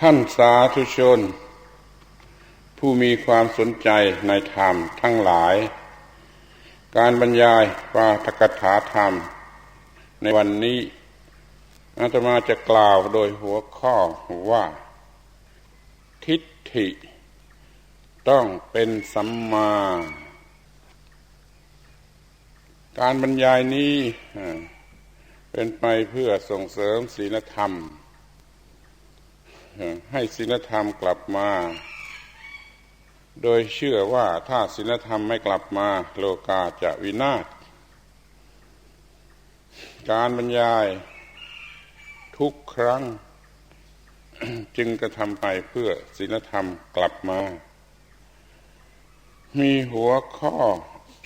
ท่านสาธุชน ผู้มีความสนใจในธรรมทั้งหลาย การบรรยายปาทกถาธรรม ในวันนี้อาตมาจะกล่าวโดยหัวข้อว่า ทิฏฐิ ต้องเป็นสัมมา การบรรยายนี้เป็นไปเพื่อส่งเสริมศีลธรรม ให้ศีลธรรมกลับมา โดยเชื่อว่าถ้าศีลธรรมไม่กลับมาโลกาจะวินาศ การบรรยายทุกครั้ง จึงกระทำไปเพื่อศีลธรรมกลับมา มีหัวข้อ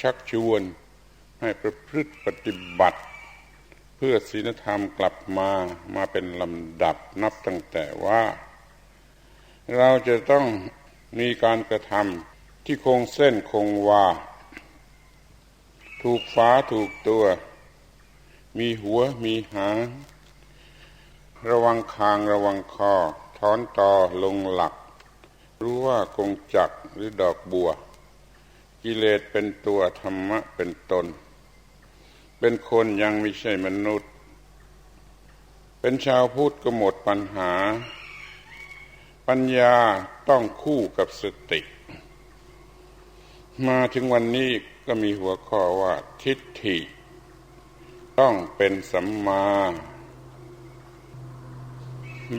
ชักชวนให้ประพฤติปฏิบัติ เพื่อศีลธรรมกลับมามาเป็นลำดับนับตั้งแต่ว่า เราจะต้องมีการกระทำที่คงเส้นคงวา ถูกฟ้าถูกตัว มีหัวมีหางระวังคางระวังคอถอนตอลงหลัก รู้ว่ากงจักหรือดอกบัว กิเลสเป็นตัวธรรมะเป็นตน เป็นคนยังไม่ใช่มนุษย์ เป็นชาวพุทธก็หมดปัญหา ปัญญาต้องคู่กับสติ มาถึงวันนี้ก็มีหัวข้อว่าทิฏฐิ ต้องเป็นสัมมา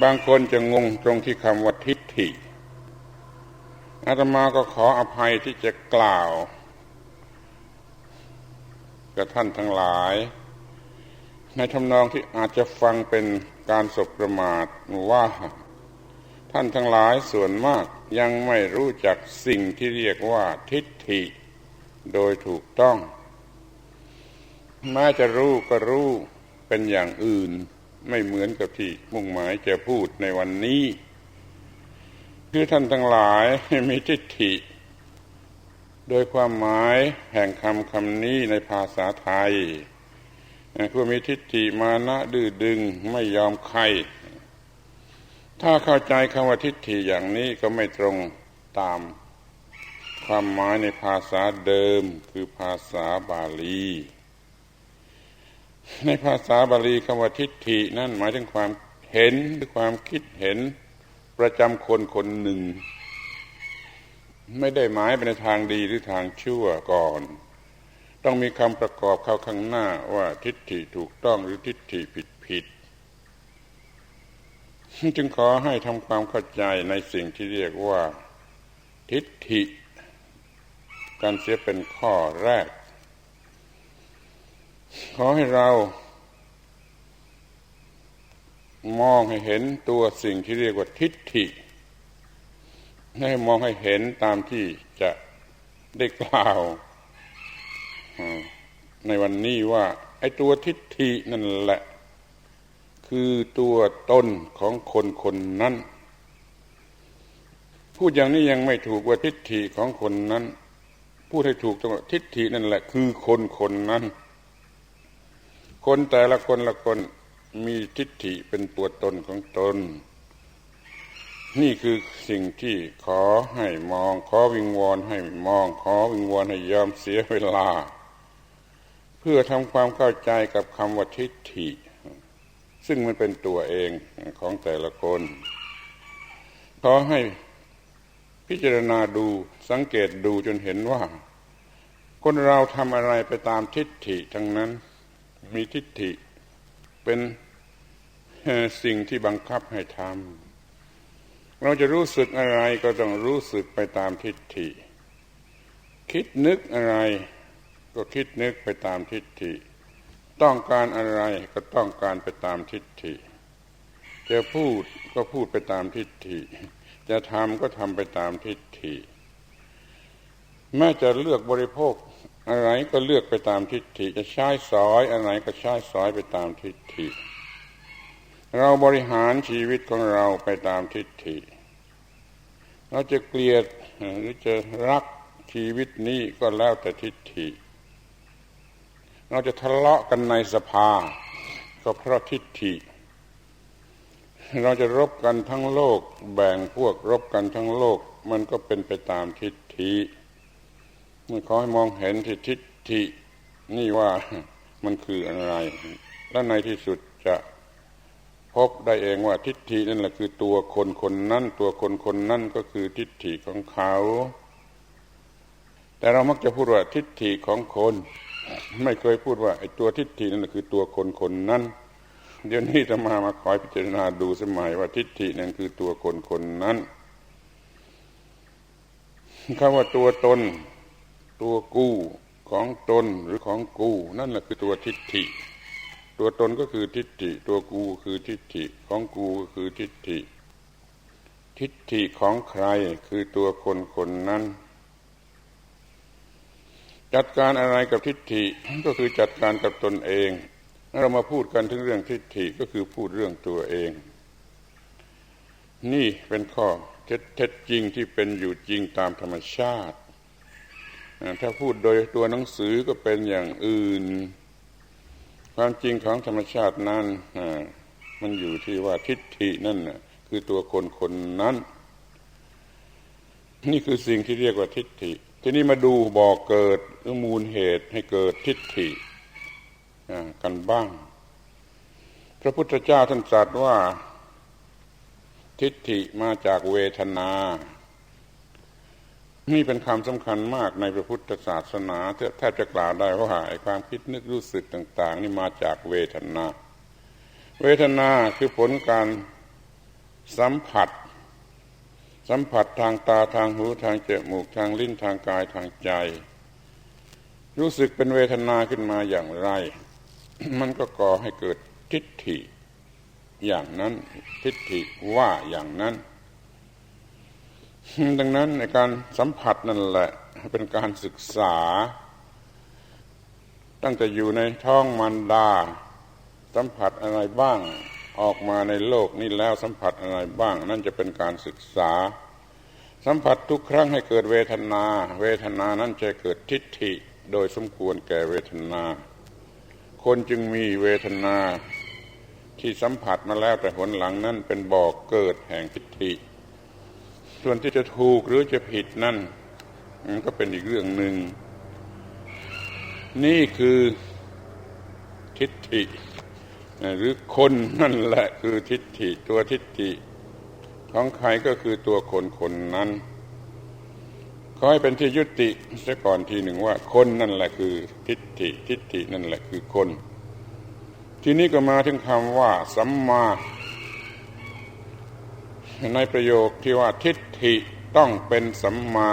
บางคนจะงงตรงที่คำว่าทิฏฐิอาตมาก็ขออภัยที่จะกล่าว กับท่านทั้งหลาย ในทำนองที่อาจจะฟังเป็นการสบประมาทว่า ท่านทั้งหลายส่วนมากยังไม่รู้จักสิ่งที่เรียกว่าทิฏฐิ โดยถูกต้องแม้จะรู้ก็รู้เป็นอย่างอื่น ไม่เหมือนกับที่มุ่งหมายจะพูดในวันนี้ คือท่านทั้งหลายมีทิฏฐิ โดยความหมายแห่งคำคำนี้ในภาษาไทยคือมีทิฏฐิมานะดื้อดึงไม่ยอมใคร ถ้าเข้าใจคำว่าทิฏฐิอย่างนี้ก็ไม่ตรงตาม ความหมายในภาษาเดิมคือภาษาบาลี ในภาษาบาลีคำว่าทิฏฐินั่นหมายถึงความเห็นหรือความคิดเห็นประจำคนคนหนึ่ง ไม่ได้หมายไปในทางดีหรือทางชั่วก่อน ต้องมีคำประกอบเข้าข้างหน้าว่าทิฏฐิถูกต้องหรือทิฏฐิผิดผิดจึงขอให้ทำความเข้าใจในสิ่งที่เรียกว่า ทิฏฐิ การเสียเป็นข้อแรก ขอให้เรา มองให้เห็นตัวสิ่งที่เรียกว่าทิฏฐิ ให้มองให้เห็นตามที่จะได้กล่าว ในวันนี้ว่า ไอ้ตัวทิฏฐินั่นแหละ คือตัวตนของคนคนนั้น พูดอย่างนี้ยังไม่ถูกว่าทิฏฐิของคนนั้น พูดให้ถูกต้องทิฏฐินั่นแหละ คือคนคนนั้น คนแต่ละคนละคนมีทิฏฐิเป็นตัวตนของตน นี่คือสิ่งที่ขอให้มอง ขอวิงวอนให้มอง ขอวิงวอนให้ยอมเสียเวลา เพื่อทำความเข้าใจกับคำว่าทิฏฐิ ซึ่งมันเป็นตัวเองของแต่ละคน ขอให้พิจารณาดูสังเกตดูจนเห็นว่า คนเราทำอะไรไปตามทิฏฐิทั้งนั้นมีทิฏฐิเป็นสิ่งที่บังคับให้ทำ เราจะรู้สึกอะไรก็ต้องรู้สึกไปตามทิฏฐิ คิดนึกอะไร ก็คิดนึกไปตามทิฏฐิ ต้องการอะไรก็ต้องการไปตามทิฏฐิ จะพูดก็พูดไปตามทิฏฐิ จะทำก็ทำไปตามทิฏฐิ แม้จะเลือกบริโภคอะไรก็เลือกไปตามทิฏฐิ จะใช้สอยอะไรก็ใช้สอยไปตามทิฏฐิ เราบริหารชีวิตของเราไปตามทิฏฐิ เราจะเกลียดหรือจะรักชีวิตนี้ก็แล้วแต่ทิฏฐิ เราจะทะเลาะกันในสภา ก็เพราะทิฏฐิ เราจะรบกันทั้งโลก แบ่งพวกรบกันทั้งโลก มันก็เป็นไปตามทิฏฐิมันขอให้มองเห็นที่ทิฏฐินี่ว่ามันคืออะไร และในที่สุดจะ บได้เองว่าทิฏฐินั่นแหละคือตัวคนคนนั้นตัวคนคนนั้นก็คือทิฏฐิของเขา แต่เรามักจะพูดว่าทิฏฐิของคน ไม่เคยพูดว่าไอ้ตัวทิฏฐินั่นแหละคือตัวคนคนนั้นเดี๋ยวนี้จะมามาคอยพิจารณาดูสมัยว่าทิฏฐินั่นคือตัวคนคนนั้นคำว่าตัวตน ตัวกู้ของตนหรือของกู นั่นแหละคือตัวทิฏฐิ ตัวตนก็คือทิฏฐิ ตัวกูคือทิฏฐิของกูก็คือทิฏฐิ ทิฏฐิของใครคือตัวคนคนนั้น จัดการอะไรกับทิฏฐิก็คือจัดการกับตนเอง เรามาพูดกันถึงเรื่องทิฏฐิก็คือพูดเรื่องตัวเอง นี่เป็นข้อเท็จจริงที่เป็นอยู่จริงตามธรรมชาติ ถ้าพูดโดยตัวหนังสือก็เป็นอย่างอื่น ความจริงของธรรมชาตินั้นมันอยู่ที่ว่าทิฏฐินั่นคือตัวคนคนนั้น นี่คือสิ่งที่เรียกว่าทิฏฐิ ทีนี้มาดูบ่อกเกิดหรือมูลเหตุให้เกิดทิฏฐิกันบ้าง พระพุทธเจ้าท่านตรัสว่า ทิฏฐิมาจากเวทนา นี่เป็นคำสำคัญมากในพระพุทธศาสนาแทบจะกล่าวได้ว่าไอ้ความคิดนึกรู้สึกต่าง ๆ นี่มาจากเวทนา เวทนาคือผลการสัมผัส สัมผัสทางตาทางหูทางจมูกทางลิ้นทางกายทางใจ รู้สึกเป็นเวทนาขึ้นมาอย่างไร มันก็ก่อให้เกิดทิฏฐิอย่างนั้นทิฏฐิว่าอย่างนั้น ดังนั้นในการสัมผัสนั่นแหละ เป็นการศึกษา ตั้งแต่อยู่ในท้องมันดา สัมผัสอะไรบ้าง ออกมาในโลกนี้แล้วสัมผัสอะไรบ้าง นั่นจะเป็นการศึกษา สัมผัสทุกครั้งให้เกิดเวทนา เวทนานั้นจะเกิดทิฏฐิโดยสมควรแก่เวทนา คนจึงมีเวทนาที่สัมผัสมาแล้วแต่หนหลังนั้นเป็นบ่อกเกิดแห่งทิฏฐิ ส่วนที่จะถูกหรือจะผิดนั่นมันก็เป็นอีกเรื่องหนึ่ง นี่คือทิฏฐิหรือคนนั่นแหละคือทิฏฐิตัวทิฏฐิของใครก็คือตัวคนคนนั้นขอให้เป็นที่ยุติเสียก่อนทีหนึ่งว่า คนนั่นแหละคือทิฏฐิทิฏฐินั่นแหละคือคน ทีนี้ก็มาถึงคำว่าสัมมา ในประโยคที่ว่าทิฏฐิต้องเป็นสัมมา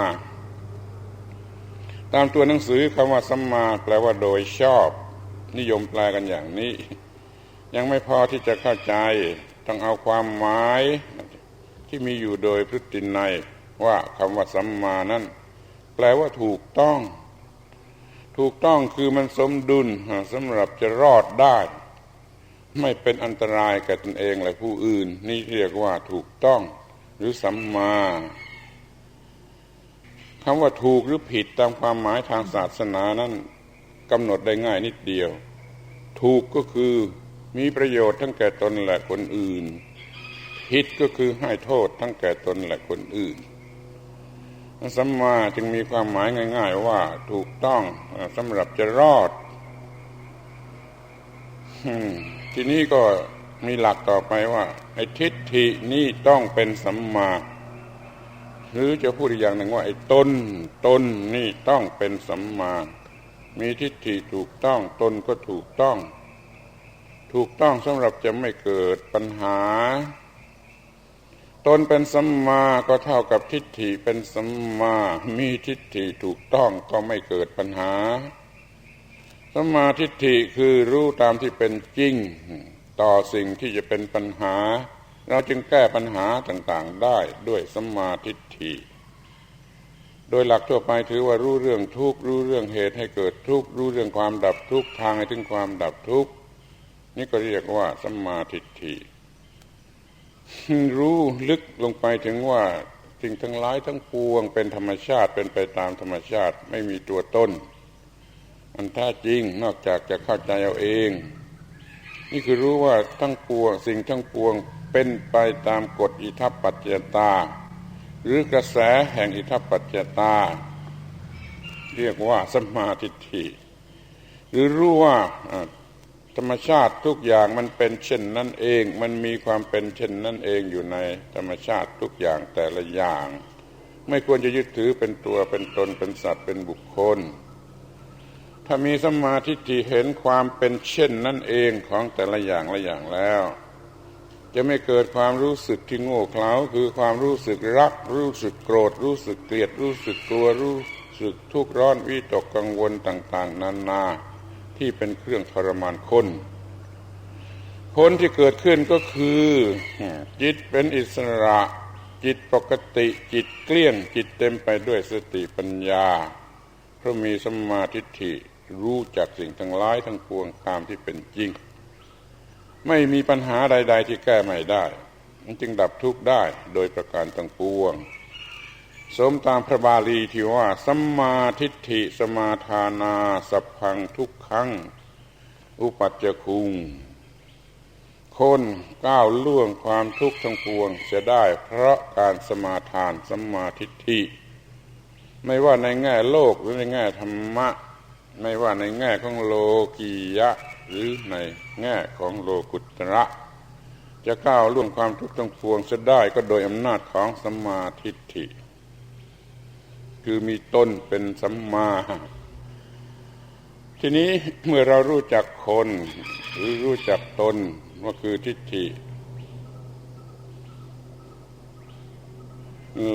ตามตัวหนังสือคำว่าสัมมาแปลว่าโดยชอบ นิยมแปลกันอย่างนี้ ยังไม่พอที่จะเข้าใจ ต้องเอาความหมายที่มีอยู่โดยพฤตินัยว่าคำว่าสัมมานั้น แปลว่าถูกต้อง ถูกต้องคือมันสมดุลสำหรับจะรอดได้ ไม่เป็นอันตรายแก่ตนเองและผู้อื่น นี่เรียกว่าถูกต้องหรือสัมมาคำว่าถูกหรือผิดตามความหมายทางศาสนานั้นกำหนดได้ง่ายนิดเดียว ถูกก็คือมีประโยชน์ทั้งแก่ตนและคนอื่น ผิดก็คือให้โทษทั้งแก่ตนและคนอื่นสัมมาจึงมีความหมายง่าย ๆ ว่าถูกต้องสำหรับจะรอด ทีนี้ก็มีหลักต่อไปว่าไอ้ทิฏฐินี่ต้องเป็นสัมมา หรือจะพูดอีกอย่างหนึ่งว่าไอ้ตนตนนี่ต้องเป็นสัมมา มีทิฏฐิถูกต้องตนก็ถูกต้อง ถูกต้องสำหรับจะไม่เกิดปัญหา ตนเป็นสัมมาก็เท่ากับทิฏฐิเป็นสัมมา มีทิฏฐิถูกต้องก็ไม่เกิดปัญหา สัมมาทิฏฐิคือรู้ตามที่เป็นจริง ต่อสิ่งที่จะเป็นปัญหา เราจึงแก้ปัญหาต่างๆได้ด้วยสัมมาทิฏฐิ โดยหลักทั่วไปถือว่ารู้เรื่องทุกข์รู้เรื่องเหตุให้เกิดทุกข์รู้เรื่องความดับทุกข์ทางให้ถึงความดับทุกข์นี่ก็เรียกว่าสัมมาทิฏฐิรู้ลึกลงไปถึงว่าสิ่งทั้งหลายทั้งปวง เป็นธรรมชาติเป็นไปตามธรรมชาติไม่มีตัวตน อันแท้จริงนอกจากจะเข้าใจเอาเอง นี่คือรู้ว่าทั้งปวงสิ่งทั้งปวงเป็นไปตามกฎอิทัปปัจจตา หรือกระแสแห่งอิทัปปัจจตา เรียกว่าสมาทิฐิหรือรู้ว่าธรรมชาติทุกอย่างมันเป็นเช่นนั้นเอง มันมีความเป็นเช่นนั้นเองอยู่ในธรรมชาติทุกอย่างแต่ละอย่าง ไม่ควรจะยึดถือเป็นตัวเป็นตนเป็นสัตว์เป็นบุคคล ถ้ามีสมาธิที่เห็นความเป็นเช่นนั่นเองของแต่ละอย่างละอย่างแล้ว จะไม่เกิดความรู้สึกที่โง่เขลาคือความรู้สึกรัก รู้สึกโกรธ รู้สึกเกลียด รู้สึกกลัวรู้สึกทุกข์ร้อนวิตกกังวลต่างๆ นานาที่เป็นเครื่องทรมานคนผลที่เกิดขึ้นก็คือ จิตเป็นอิสระ จิตปกติ จิตเกลี้ยงจิตเต็มไปด้วยสติปัญญาเพราะมีสมาธิิ รู้จักสิ่งทั้งหลายทั้งปวงตามที่เป็นจริง ไม่มีปัญหาใด ๆ ที่แก้ไม่ได้ มันจึงดับทุกข์ได้โดยประการทั้งปวง สมตามพระบาลีที่ว่าสัมมาทิฏฐิสมาทานาสัพพังทุกขังอุปัจจคุงคนก้าวล่วงความทุกข์ทั้งปวงจะได้เพราะการสมาทานสัมมาทิฏฐิไม่ว่าในแง่โลกหรือในแง่ธรรมะ ไม่ว่าในแง่ของโลกียะ หรือในแง่ของโลกุตระ จะก้าวล่วงความทุกข์ทั้งปวงจะได้ก็โดยอำนาจของสัมมาทิฏฐิ คือมีต้นเป็นสัมมา ทีนี้เมื่อเรารู้จักคน หรือรู้จักตนว่าคือทิฏฐิ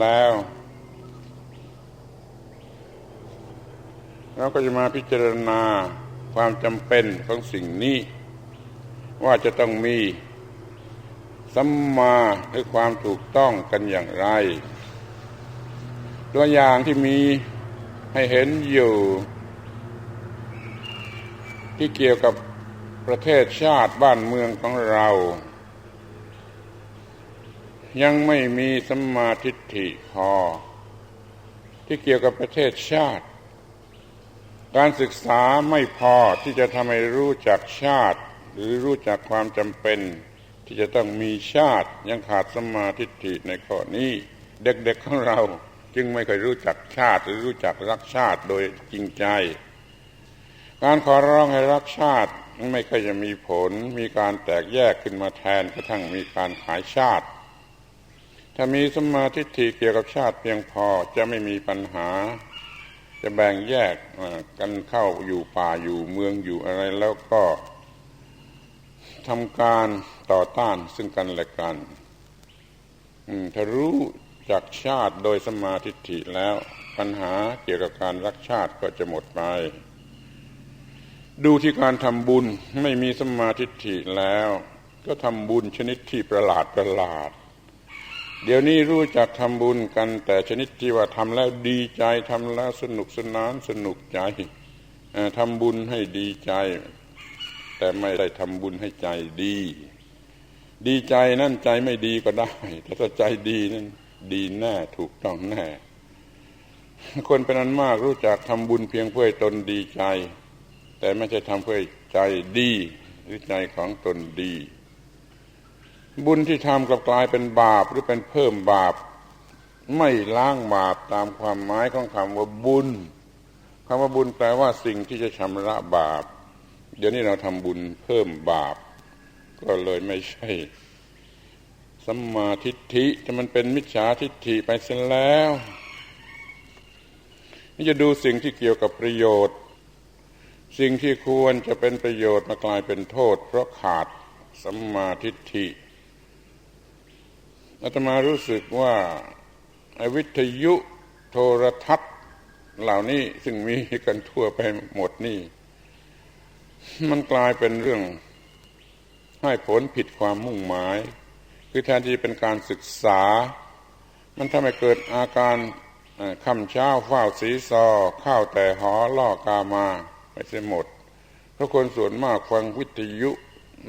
แล้ว เราก็จะมาพิจารณาความจำเป็นของสิ่งนี้ ว่าจะต้องมีสัมมาหรือความถูกต้องกันอย่างไร ตัวอย่างที่มีให้เห็นอยู่ ที่เกี่ยวกับประเทศชาติบ้านเมืองของเรา ยังไม่มีสัมมาทิฏฐิพอที่เกี่ยวกับประเทศชาติ การศึกษาไม่พอที่จะทำให้รู้จักชาติ หรือรู้จักความจำเป็น ที่จะต้องมีชาติยังขาดสมาทิฐิในข้อนี้ เด็กๆของเราจึงไม่เคยรู้จักชาติ หรือรู้จักรักชาติโดยจริงใจ การขอร้องให้รักชาติไม่เคยจะมีผล มีการแตกแยกขึ้นมาแทนกระทั่งมีการขายชาติ ถ้ามีสมาธิิเกี่ยวกับชาติเพียงพอจะไม่มีปัญหา จะแบ่งแยกกันเข้าอยู่ป่าอยู่เมืองอยู่อะไรแล้วก็ทำการต่อต้านซึ่งกันและกันถ้ารู้จากชาติโดยสมาธิิแล้วปัญหาเกี่ยวกับการรักชาติก็จะหมดไป ดูที่การทำบุญไม่มีสมาธิิแล้ว ก็ทำบุญชนิดที่ประหลาดประหลาด เดี๋ยวนี้รู้จักทำบุญกัน แต่ชนิดที่ว่าทำแล้วดีใจทำแล้วสนุกสนานสนุกใจทำบุญให้ดีใจ แต่ไม่ได้ทำบุญให้ใจดี ดีใจนั่นใจไม่ดีก็ได้ แต่ถ้าใจดีนั่นดีแน่ถูกต้องแน่ คนเป็นอันมากรู้จักทำบุญเพียงเพื่อตนดีใจ แต่ไม่ใช่ทำเพื่อใจดี หรือใจของตนดี บุญที่ทำกลับกลายเป็นบาปหรือเป็นเพิ่มบาป ไม่ล้างบาปตามความหมายของคำว่าบุญคำว่าบุญแปลว่าสิ่งที่จะชำระบาป เดี๋ยวนี้เราทำบุญเพิ่มบาป ก็เลยไม่ใช่สัมมาทิฏฐิแต่มันเป็นมิจฉาทิฏฐิไปเสียแล้ว นี่จะดูสิ่งที่เกี่ยวกับประโยชน์ สิ่งที่ควรจะเป็นประโยชน์มากลายเป็นโทษ เพราะขาดสัมมาทิฏฐิ อาตมารู้สึกว่าวิทยุโทรทัศน์เหล่านี้ซึ่งมีกันทั่วไปหมดนี่ มันกลายเป็นเรื่องให้ผลผิดความมุ่งหมาย คือแทนที่เป็นการศึกษา มันทำให้เกิดอาการคำเช้าเฝ้าสีซอ ข้าวแต่หอล่อกามาไปเสียหมด เพราะคนส่วนมากฟังวิทยุ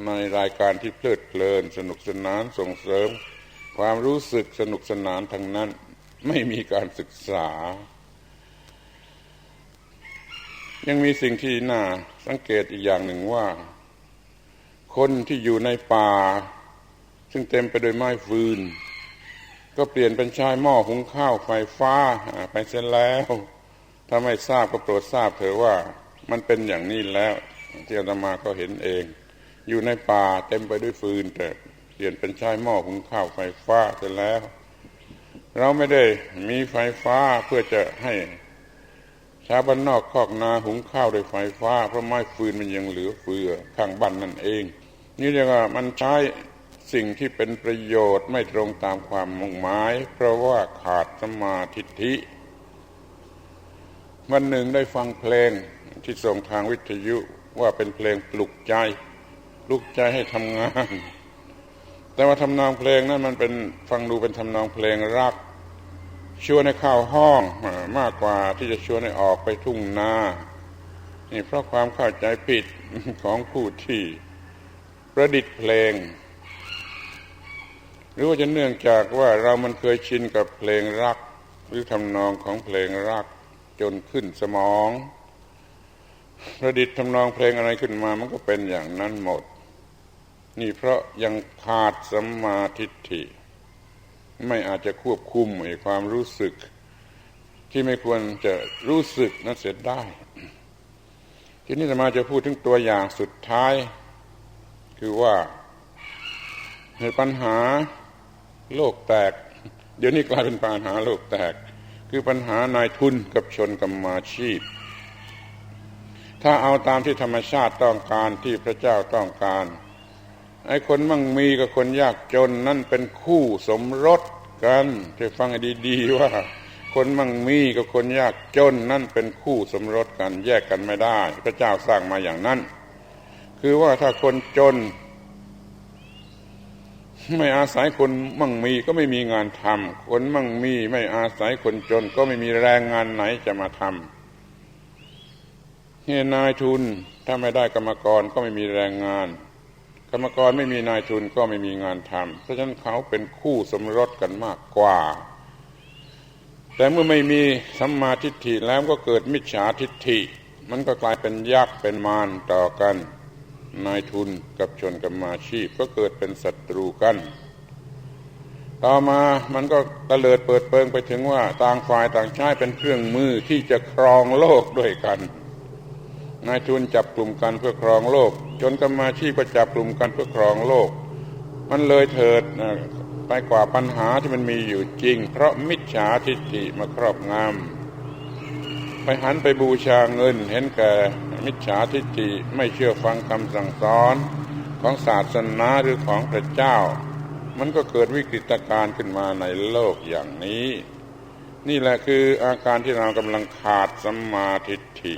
ในรายการที่เพลิดเพลิน สนุกสนานส่งเสริม ความรู้สึกสนุกสนานทั้งนั้น ไม่มีการศึกษา ยังมีสิ่งที่น่าสังเกตอีกอย่างหนึ่งว่าคคนที่อยู่ในป่า ซึ่งเต็มไปด้วยไม้ฟืน ก็เปลี่ยนเป็นชายหม้อหุงข้าวไฟฟ้าไปเสร็จแล้ว ถ้าไม่ทราบก็โปรดทราบเถอะว่ามันเป็นอย่างนี้แล้วที่อาตมาก็เห็นเอง อยู่ในป่าเต็มไปด้วยฟืนแต่ เปลี่ยนเป็นใชายหม้อหุงข้าวไฟฟ้าเสร็จแล้ว เราไม่ได้มีไฟฟ้าเพื่อจะให้ชาวบ้านนอกคอกนาหุงข้าวด้วยไฟฟ้า เพราะไม้ฟืนมันยังเหลือเฟือข้างบ้านนั่นเอง นี่เรียกว่ามันใช้สิ่งที่เป็นประโยชน์ไม่ตรงตามความมุ่งหมาย เพราะว่าขาดสมาธิิวันหนึ่งได้ฟังเพลงที่ส่งทางวิทยุว่าเป็นเพลงปลุกใจ ปลุกใจให้ทำงาน แต่ว่าทำนองเพลงนั้นมันเป็นฟังดูเป็นทำนองเพลงรักชวนให้เข้าห้องมากกว่าที่จะชวนให้ออกไปทุ่งนานี่เพราะความเข้าใจผิดของผู้ที่ประดิษฐ์เพลง หรือว่าจะเนื่องจากว่าเรามันเคยชินกับเพลงรัก หรือทำนองของเพลงรักจนขึ้นสมอง ประดิษฐ์ทำนองเพลงอะไรขึ้นมามันก็เป็นอย่างนั้นหมด นี่เพราะยังขาดสัมมาทิฏฐิ ไม่อาจจะควบคุมไอ้ความรู้สึก ที่ไม่ควรจะรู้สึกนั้นเสร็จได้ ทีนี้จะมาจะพูดถึงตัวอย่างสุดท้าย คือว่าในปัญหาโลกแตก เดี๋ยวนี้กลายเป็นปัญหาโลกแตก คือปัญหานายทุนกับชนกรรมาชีพ ถ้าเอาตามที่ธรรมชาติต้องการที่พระเจ้าต้องการ ไอ้คนมั่งมีกับคนยากจนนั่นเป็นคู่สมรสกันจะฟังให้ดีๆว่า คนมั่งมีกับคนยากจนนั่นเป็นคู่สมรสกัน แยกกันไม่ได้ พระเจ้าสร้างมาอย่างนั้น คือว่าถ้าคนจน ไม่อาศัยคนมั่งมีก็ไม่มีงานทำคนมั่งมีไม่อาศัยคนจนก็ไม่มีแรงงานไหนจะมาทำเฮนายทุนถ้าไม่ได้กรรมกรก็ไม่มีแรงงาน กรรมกรไม่มีนายทุนก็ไม่มีงานทำเพราะฉะนั้นเขาเป็นคู่สมรสกันมากกว่า แต่เมื่อไม่มีสัมมาทิฏฐิแล้วก็เกิดมิจฉาทิฏฐิ มันก็กลายเป็นยักษ์เป็นมารต่อกัน นายทุนกับชนกรรมาชีพก็เกิดเป็นศัตรูกัน ต่อมามันก็ตะเลิดเปิดเปิงไปถึงว่าต่างฝ่ายต่างใช้เป็นเครื่องมือที่จะครองโลกด้วยกัน นายทุนจับกลุ่มกันเพื่อครองโลก จนกรรมาชีพก็จับกลุ่มกันเพื่อครองโลก มันเลยเถิดไปกว่าปัญหาที่มันมีอยู่จริง เพราะมิจฉาทิฏฐิมาครอบงำไปหันไปบูชาเงิน เห็นแก่มิจฉาทิฏฐิไม่เชื่อฟังคำสั่งสอนของศาสนาหรือของพระเจ้า มันก็เกิดวิกฤตการณ์ขึ้นมาในโลกอย่างนี้ นี่แหละคืออาการที่เรากำลังขาดสัมมาทิฏฐิ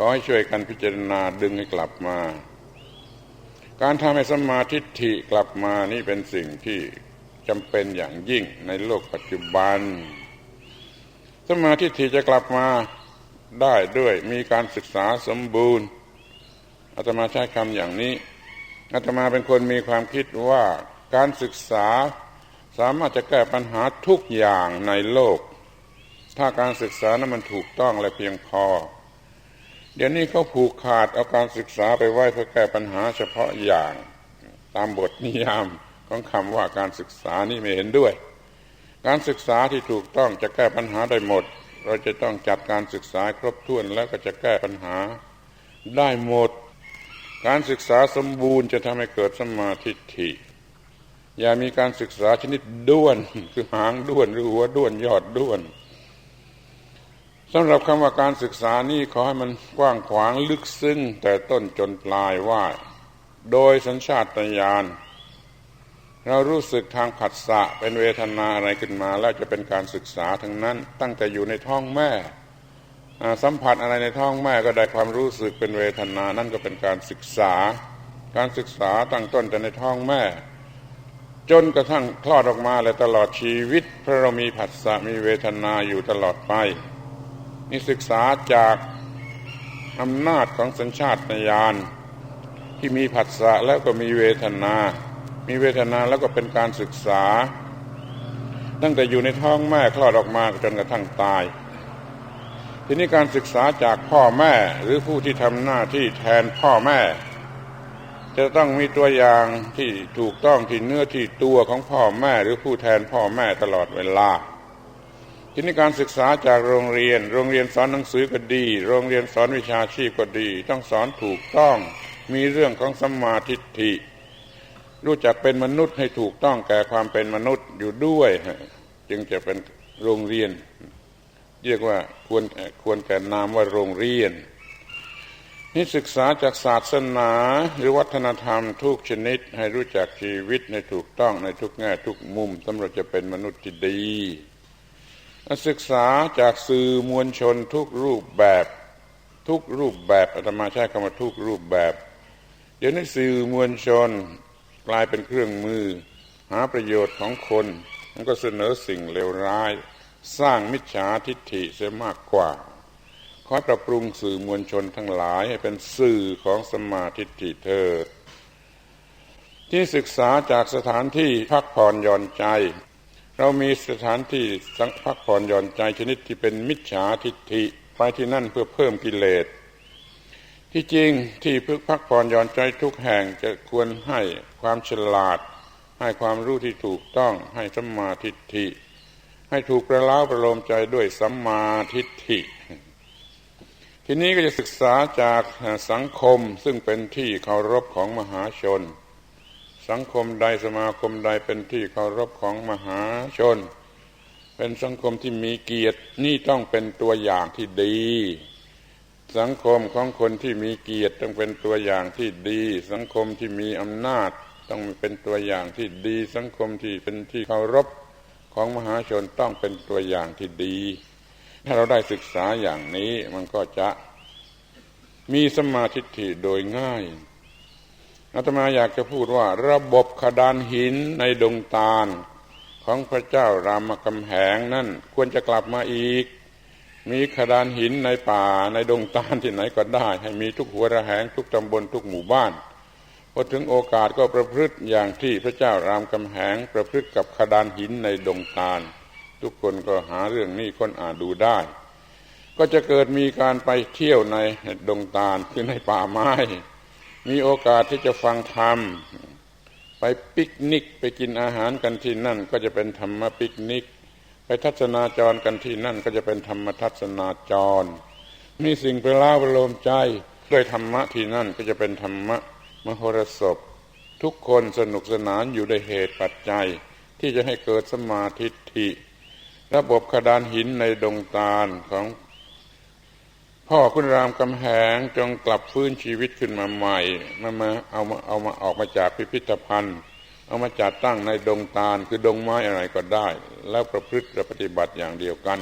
ขอให้ช่วยกันพิจารณาดึงให้กลับมา การทำให้สมาธิฐิกลับมานี่เป็นสิ่งที่จำเป็นอย่างยิ่งในโลกปัจจุบัน สมาธิฐิจะกลับมาได้ด้วยมีการศึกษาสมบูรณ์อาตมาใช้คำอย่างนี้อาตมาเป็นคนมีความคิดว่าการศึกษาสามารถจะแก้ปัญหาทุกอย่างในโลก ถ้าการศึกษานั้นมันถูกต้องและเพียงพอ เดี๋ยวนี้เขาผูกขาดเอาการศึกษาไปไว้เพื่อแก้ปัญหาเฉพาะอย่างตามบทนิยามของคำว่าการศึกษานี่ไม่เห็นด้วย การศึกษาที่ถูกต้องจะแก้ปัญหาได้หมด เราจะต้องจัดการศึกษาครบถ้วนแล้วก็จะแก้ปัญหาได้หมด การศึกษาสมบูรณ์จะทำให้เกิดสมาธิฐิอย่ามีการศึกษาชนิดด้วนคือหางด้วนหรือหัวด้วนยอดด้วน สำหรับคำว่าการศึกษานี่ขอให้มันกว้างขวางลึกซึ้งแต่ต้นจนปลายว่า โดยสัญชาตญาณเรารู้สึกทางผัสสะเป็นเวทนาอะไรขึ้นมา แล้วจะเป็นการศึกษาทั้งนั้น ตั้งแต่อยู่ในท้องแม่สัมผัสอะไรในท้องแม่ก็ได้ความรู้สึกเป็นเวทนานั่นก็เป็นการศึกษา การศึกษาตั้งต้นแต่ในท้องแม่ จนกระทั่งคลอดออกมาและตลอดชีวิตพระเรามีผัสสะมีเวทนาอยู่ตลอดไป นี่ศึกษาจากอำนาจของสัญชาตญาณที่มีผัสสะแล้วก็มีเวทนา มีเวทนาแล้วก็เป็นการศึกษา ตั้งแต่อยู่ในท้องแม่คลอดออกมาจนกระทั่งตาย ทีนี้การศึกษาจากพ่อแม่หรือผู้ที่ทำหน้าที่แทนพ่อแม่ จะต้องมีตัวอย่างที่ถูกต้องที่เนื้อที่ตัวของพ่อแม่หรือผู้แทนพ่อแม่ตลอดเวลา ทีนี้การศึกษาจากโรงเรียน โรงเรียนสอนหนังสือก็ดี โรงเรียนสอนวิชาชีพก็ดี ต้องสอนถูกต้องมีเรื่องของสัมมาทิฏฐิ รู้จักเป็นมนุษย์ให้ถูกต้องแก่ความเป็นมนุษย์อยู่ด้วย จึงจะเป็นโรงเรียน เรียกว่าควรควรแก่นามว่าโรงเรียน นี่ศึกษาจากศาสนาหรือวัฒนธรรมทุกชนิดให้รู้จักชีวิตในถูกต้องในทุกแง่ทุกมุมสำหรับจะเป็นมนุษย์ที่ดี ศึกษาจากสื่อมวลชนทุกรูปแบบ ทุกรูปแบบอาตมาใช้คำว่าทุกรูปแบบ เดี๋ยวนี้สื่อมวลชนกลายเป็นเครื่องมือ หาประโยชน์ของคนมันก็เสนอสิ่งเลวร้าย สร้างมิจฉาทิฏฐิเสียมากกว่าขอปรับปรุงสื่อมวลชนทั้งหลายให้เป็นสื่อของสมาธิฏฐิเถิดที่ศึกษาจากสถานที่พักผ่อนหย่อนใจ เรามีสถานที่สังพักผ่อนหย่อนใจชนิดที่เป็นมิจฉาทิฏฐิไปที่นั่นเพื่อเพิ่มกิเลส ที่จริงที่พึกพักผ่อนหย่อนใจทุกแห่งจะควรให้ความฉลาด ให้ความรู้ที่ถูกต้องให้สัมมาทิฏฐิ ให้ถูกประล้าประโลมใจด้วยสัมมาทิฏฐิ ทีนี้ก็จะศึกษาจากสังคมซึ่งเป็นที่เคารพของมหาชน สังคมใดสมาคมใดเป็นที่เคารพของมหาชน เป็นสังคมที่มีเกียรตินี่ต้องเป็นตัวอย่างที่ดี สังคมของคนที่มีเกียรติต้องเป็นตัวอย่างที่ดี สังคมที่มีอำนาจ ต้องเป็นตัวอย่างที่ดี สังคมที่เป็นที่เคารพของมหาชนต้องเป็นตัวอย่างที่ดี ถ้าเราได้ศึกษาอย่างนี้มันก็จะมีสมาธิิโดยง่าย อาตมาอยากจะพูดว่า ระบบขดานหินในดงตาล ของพระเจ้ารามคำแหงนั่นควรจะกลับมาอีก มีขดานหินในป่าในดงตาลที่ไหนก็ได้ ให้มีทุกหัวระแหงทุกตำบลทุกหมู่บ้านพอถึงโอกาสก็ประพฤติอย่างที่พระเจ้ารามคำแหง ประพฤติกับขดานหินในดงตาล ทุกคนก็หาเรื่องนี้ค้นอ่านดูได้ ก็จะเกิดมีการไปเที่ยวในดงตาลคือในป่าไม้ มีโอกาสที่จะฟังธรรม ไปปิกนิกไปกินอาหารกันที่นั่น ก็จะเป็นธรรมปิกนิก ไปทัศนาจรกันที่นั่น ก็จะเป็นธรรมทัศนาจร มีสิ่งไปล่าประโลมใจด้วยธรรมะที่นั่นก็จะเป็นธรรมะมโหรสพ ทุกคนสนุกสนานอยู่ในเหตุปัจจัย ที่จะให้เกิดสมาธิระบบขดานหินในดงตาลของ พ่อคุณรามกำแหงจงกลับฟื้นชีวิตขึ้นมาใหม่มามาเอามาเอามาออกมาจากพิพิธภัณฑ์ เอามาจัดตั้งในดงตาลคือดงไม้อะไรก็ได้ แล้วประพฤติปฏิบัติอย่างเดียวกัน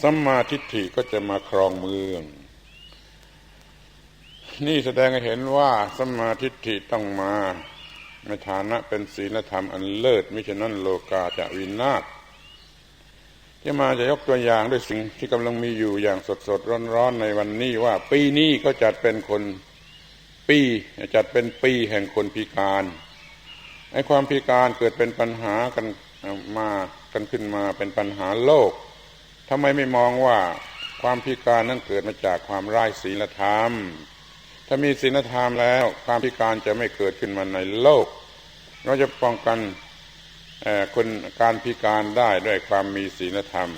สัมมาทิฏฐิก็จะมาครองเมือง นี่แสดงให้เห็นว่าสัมมาทิฏฐิต้องมาในฐานะเป็นศีลธรรมอันเลิศมิฉะนั้นโลกาจะวินาศ ที่มาจะยกตัวอย่างด้วยสิ่งที่กำลังมีอยู่อย่างสดสดร้อนร้อนในวันนี้ว่า ปีนี้ก็จัดเป็นคนปีจัดเป็นปีแห่งคนพิการไอ้ความพิการเกิดเป็นปัญหากันมากันขึ้นมาเป็นปัญหาโลกทำไมไม่มองว่าความพิการนั้นเกิดมาจากความไร้ศีลธรรม ถ้ามีศีลธรรมแล้ว ความพิการจะไม่เกิดขึ้นมาในโลก เราจะป้องกัน คนการพิการได้ด้วยความมีศีลธรรม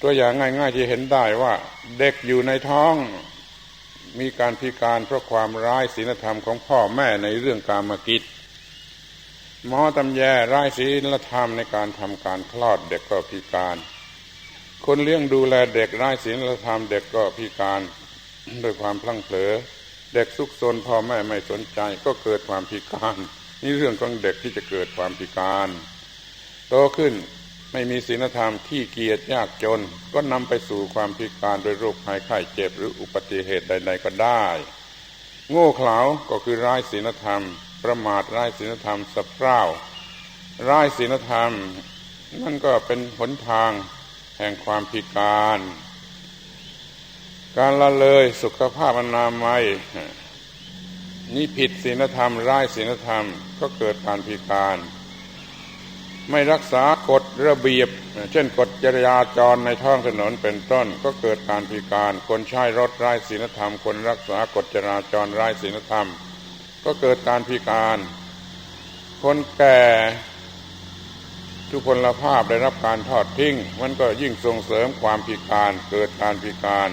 ตัวอย่างง่ายๆที่เห็นได้ว่าเด็กอยู่ในท้องมีการพิการเพราะความร้ายศีลธรรมของพ่อแม่ในเรื่องการมกิจหมอตำแยร้ายศีลธรรมในการทำการคลอดเด็กก็พิการ คนเลี้ยงดูแลเด็กร้ายศีลธรรมเด็กก็พิการด้วยความพลั้งเผลอ เด็กซุกซนพ่อแม่ไม่สนใจก็เกิดความพิการ นี่เรื่องของเด็กที่จะเกิดความพิการ โตขึ้นไม่มีศีลธรรมที่เกียจยากจน ก็นำไปสู่ความพิการโดยโรคภัยไข้เจ็บหรืออุบัติเหตุใด ๆ ก็ได้ โง่เขลาก็คือร้ายศีลธรรม ประมาทร้ายศีลธรรมสะเพร่าร้ายศีลธรรมนั่นก็เป็นหนทางแห่งความพิการ การละเลยสุขภาพอนามัย นี่ผิดศีลธรรมร้ายศีลธรรมก็เกิดการพิการ ไม่รักษากฎระเบียบ เช่นกฎจราจรในท้องถนนเป็นต้น ก็เกิดการพิการ คนใช้รถไร้ศีลธรรม คนรักษากฎจราจรไร้ศีลธรรม ก็เกิดการพิการ คนแก่ทุกพลภาพได้รับการทอดทิ้ง มันก็ยิ่งส่งเสริมความพิการเกิดการพิการ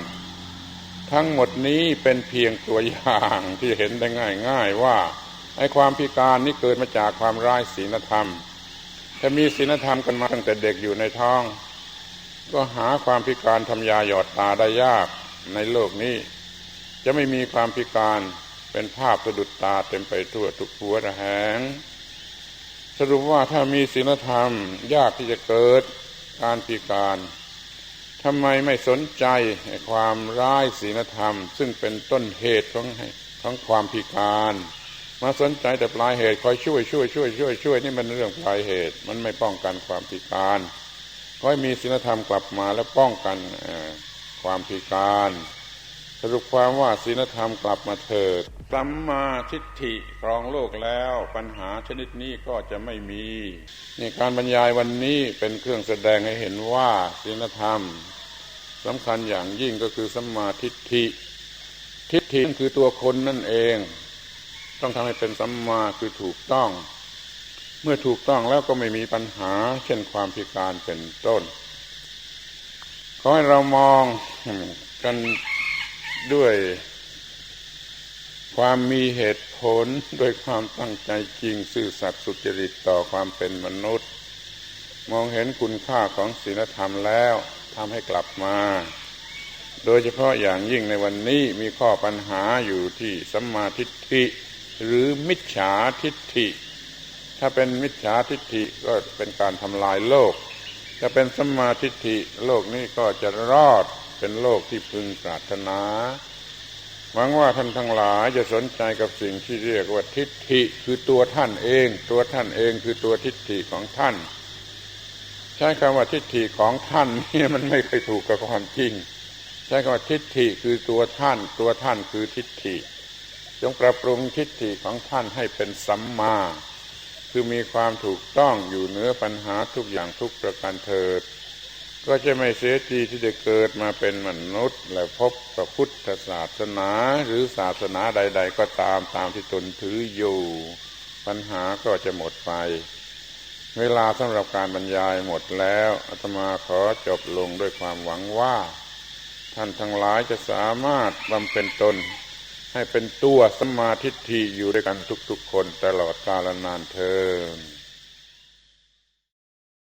ทั้งหมดนี้เป็นเพียงตัวอย่างที่เห็นได้ง่าย ๆ ว่าไอ้ความพิการนี้เกิดมาจากความร้ายศีลธรรม ถ้ามีศีลธรรมกันมาตั้งแต่เด็กอยู่ในท้อง ก็หาความพิการทำยาหยอดตาได้ยากในโลกนี้ จะไม่มีความพิการเป็นภาพสะดุดตาเต็มไปทั่วทุกหัวระแหง สรุปว่าถ้ามีศีลธรรมยากที่จะเกิดการพิการ ทำไมไม่สนใจความร้ายศีลธรรม ซึ่งเป็นต้นเหตุของของความพิการ มาสนใจแต่ปลายเหตุคอยช่วยช่วยช่วยช่วยช่วยนี่มันเรื่องปลายเหตุ มันไม่ป้องกันความพิการคอยมีศีลธรรมกลับมาแล้วป้องกันความพิการ สรุปความว่าศีลธรรมกลับมาเถิดสัมมาทิฏฐิครองโลกแล้วปัญหาชนิดนี้ก็จะไม่มีนี่การบรรยายวันนี้เป็นเครื่องแสดงให้เห็นว่าศีลธรรมสำคัญอย่างยิ่งก็คือสัมมาทิฏฐิ ทิฏฐิคือตัวคนนั่นเอง ต้องทำให้เป็นสัมมาคือถูกต้อง เมื่อถูกต้องแล้วก็ไม่มีปัญหา เช่นความพิการเป็นต้น ขอให้เรามองกัน ด้วยความมีเหตุผลด้วยความตั้งใจจริงซื่อสัตย์สุจริตต่อความเป็นมนุษย์ มองเห็นคุณค่าของศีลธรรมแล้วทำให้กลับมา โดยเฉพาะอย่างยิ่งในวันนี้มีข้อปัญหาอยู่ที่สัมมาทิฏฐิ หรือมิจฉาทิฏฐิ ถ้าเป็นมิจฉาทิฏฐิก็เป็นการทำลายโลกถ้าเป็นสัมมาทิฏฐิโลกนี้ก็จะรอด เป็นโลกที่พึงปรารถนาหวังว่าท่านทั้งหลายจะสนใจกับสิ่งที่เรียกว่าทิฏฐิคือตัวท่านเอง ตัวท่านเองคือตัวทิฏฐิของท่าน ใช้คำว่าทิฏฐิของท่านนี่มันไม่เคยถูกกับความจริง ใช้คำว่าทิฏฐิคือตัวท่าน ตัวท่านคือทิฏฐิ จงปรับปรุงทิฏฐิของท่านให้เป็นสัมมา คือมีความถูกต้องอยู่เหนือปัญหาทุกอย่างทุกประการเถิด ก็จะไม่เสียทีที่จะเกิดมาเป็นมนุษย์ และพบพระพุทธศาสนาหรือศาสนาใด ๆ ก็ตามตามที่ตนถืออยู่ ปัญหาก็จะหมดไป เวลาสำหรับการบรรยายหมดแล้วอาตมาขอจบลงด้วยความหวังว่า ท่านทั้งหลายจะสามารถบำเพ็ญตน ให้เป็นตัวสมาธิที่อยู่ด้วยกันทุกๆคนตลอดกาลนานเทอ